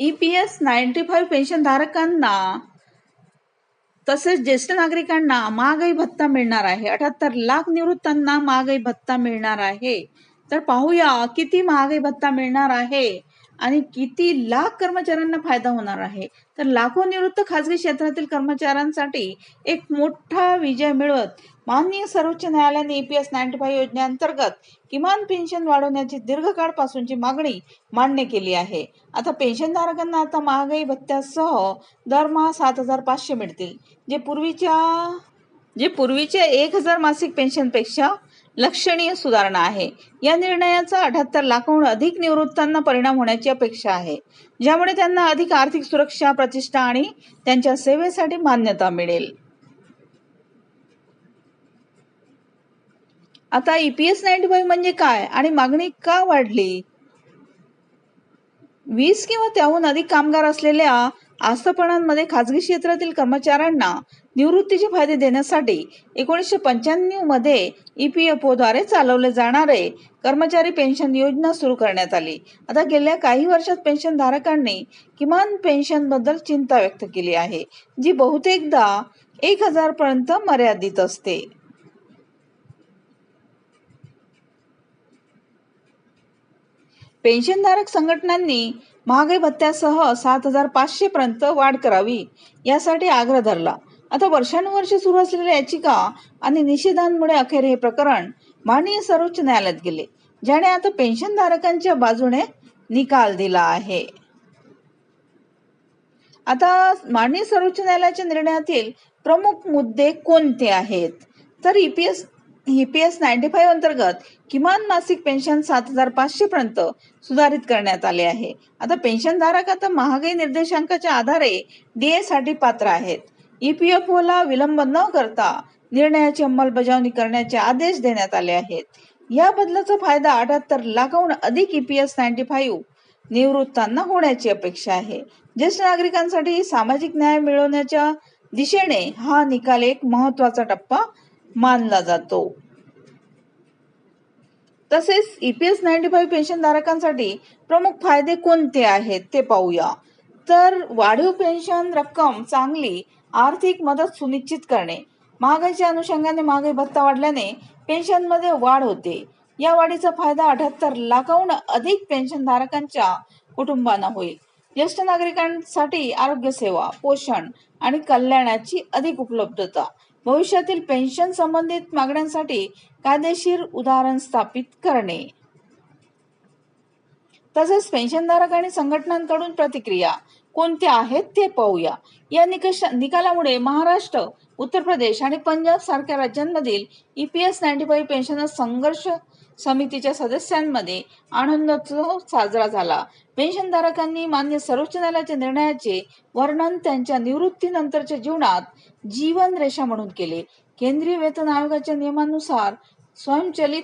E P S ninety five पेन्शनधारकांना तसेच ज्येष्ठ नागरिकांना महागाई भत्ता मिळणार आहे. अठ्याहत्तर लाख निवृत्तांना महागाई भत्ता मिळणार आहे. तर पाहूया किती महागाई भत्ता मिळणार आहे. आणि किती लाख कर्मचाऱ्यांना फायदा होणार आहे. तर लाखो निवृत्त खाजगी क्षेत्रातील कर्मचाऱ्यांसाठी एक मोठा विजय मिळवत माननीय सर्वोच्च न्यायालयाने E P S ninety five योजनेअंतर्गत किमान पेन्शन वाढवण्याची दीर्घकाळपासूनची मागणी मान्य केली आहे. आता पेन्शनधारकांना आता महागाई भत्त्यासह दरमहा सात हजार पाचशे मिळतील. जे पूर्वीच्या जे पूर्वीच्या एक हजार मासिक पेन्शनपेक्षा लक्षणीय सुधारणा आहे. या निर्णयाचा अठ्याहत्तर लाखाहून अधिक निवृत्तांना परिणाम होण्याची अपेक्षा आहे. ज्यामुळे त्यांना अधिक आर्थिक सुरक्षा प्रतिष्ठा आणि त्यांच्या सेवेसाठी मान्यता मिळेल. आता ईपीएस नाईन्टी फाईव्ह म्हणजे काय आणि मागणी का वाढली? वीस किंवा त्याहून अधिक कामगार असलेल्या आस्थापनांमध्ये खाजगी क्षेत्रातील कर्मचाऱ्यांना निवृत्तीचे फायदे देण्यासाठी एकोणीसशे पंच्याण्णवमध्ये ई पी एफ ओद्वारे चालवले जाणारे कर्मचारी पेन्शन योजना सुरू करण्यात आली. आता गेल्या काही वर्षात पेन्शनधारकांनी किमान पेन्शनबद्दल चिंता व्यक्त केली आहे जी बहुतेकदा एक हजारपर्यंत मर्यादित असते. पेन्शनधारक संघटनांनी महागाई भत्त्यासह सात हजार पाचशे पर्यंत वाढ करावी यासाठी आग्रह धरला. आता वर्षानुवर्षे सुरू असलेल्या याचिका आणि निषेधांमुळे अखेर हे प्रकरण माननीय सर्वोच्च न्यायालयात गेले ज्याने आता पेन्शनधारकांच्या बाजूने निकाल दिला आहे. आता माननीय सर्वोच्च न्यायालयाच्या निर्णयातील प्रमुख मुद्दे कोणते आहेत? तर ईपीएस ईपीएस नाईन्टी फाईव्ह अंतर्गत किमान मासिक पेन्शन सात हजार पाचशे पर्यंत सुधारित करण्यात आले आहे. आता पेन्शनधारक आता महागाई निर्देशांकाच्या आधारे डीए साठी पात्र आहेत. ईपीएफओला विलंब न करता निर्णयाची अंमलबजावणी करण्याचे आदेश देण्यात आले आहेत. या बदलाचा फायदा अठ्याहत्तर लाखाहून अधिक ईपीएस नाईन्टी फाईव्ह निवृत्तांना होण्याची अपेक्षा आहे. ज्येष्ठ नागरिकांसाठी सामाजिक न्याय मिळवण्याच्या दिशेने हा निकाल एक महत्त्वाचा टप्पा मानला जातो. तसेच ईपीएस नाईन्टी फाईव्ह पेन्शनधारकांसाठी प्रमुख फायदे कोणते आहेत ते पाहूया. तर वाढीव पेन्शन रक्कम चांगली आर्थिक मदत सुनिश्चित करणे. महागाईच्या अनुषंगाने महागाई भत्ता वाढल्याने पेन्शनमध्ये वाढ होते. या वाढीचा फायदा अठ्याहत्तर लाखाहून अधिक पेन्शनधारकांच्या कुटुंबांना होईल. ज्येष्ठ नागरिकांसाठी आरोग्य सेवा पोषण आणि कल्याणाची अधिक उपलब्धता. भविष्यातील पेन्शन संबंधित मागण्यांसाठी कायदेशीर उदाहरण स्थापित करणे. तसेच पेन्शनधारक आणि संघटनांकडून प्रतिक्रिया. कोणत्या आहेत ते पाहूया. या निकष निकालामुळे महाराष्ट्र उत्तर प्रदेश आणि पंजाब सारख्या राज्यांमधील P S ninety five pension संघर्ष समितीच्या सदस्यांमध्ये आनंदोत्सव साजरा झाला. पेन्शनधारकांनी मान्य सर्वोच्च न्यायालयाच्या निर्णयाचे वर्णन त्यांच्या निवृत्तीनंतरच्या जीवनात जीवन रेषा म्हणून केले. केंद्रीय वेतन आयोगाच्या नियमानुसार स्वयंचलित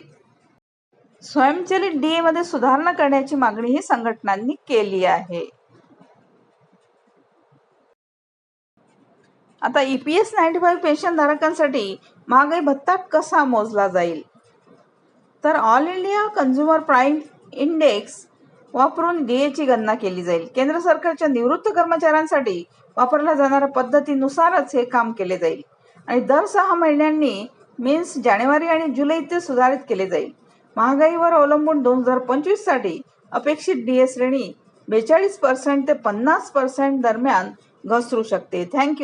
स्वयंचलित डी मध्ये सुधारणा करण्याची मागणी ही संघटनांनी केली आहे. आता E EPS ninety five pension धारकांसाठी महागाई भत्ता कसा मोजला जाईल? तर all India consumer price index वापरून डीएची गणना केली जाईल. केंद्र सरकारच्या निवृत्त कर्मचाऱ्यांसाठी वापरल्या जाणाऱ्या पद्धतीनुसारच हे काम केले जाईल. आणि दर सहा महिन्यांनी मीन्स जानेवारी आणि जुलै ते सुधारित केले जाईल. महागाईवर अवलंबून दोन हजार पंचवीससाठी अपेक्षित डीए श्रेणी बेचाळीस पर्सेंट ते पन्नास पर्सेंट दरम्यान घसरू शकते. थँक्यू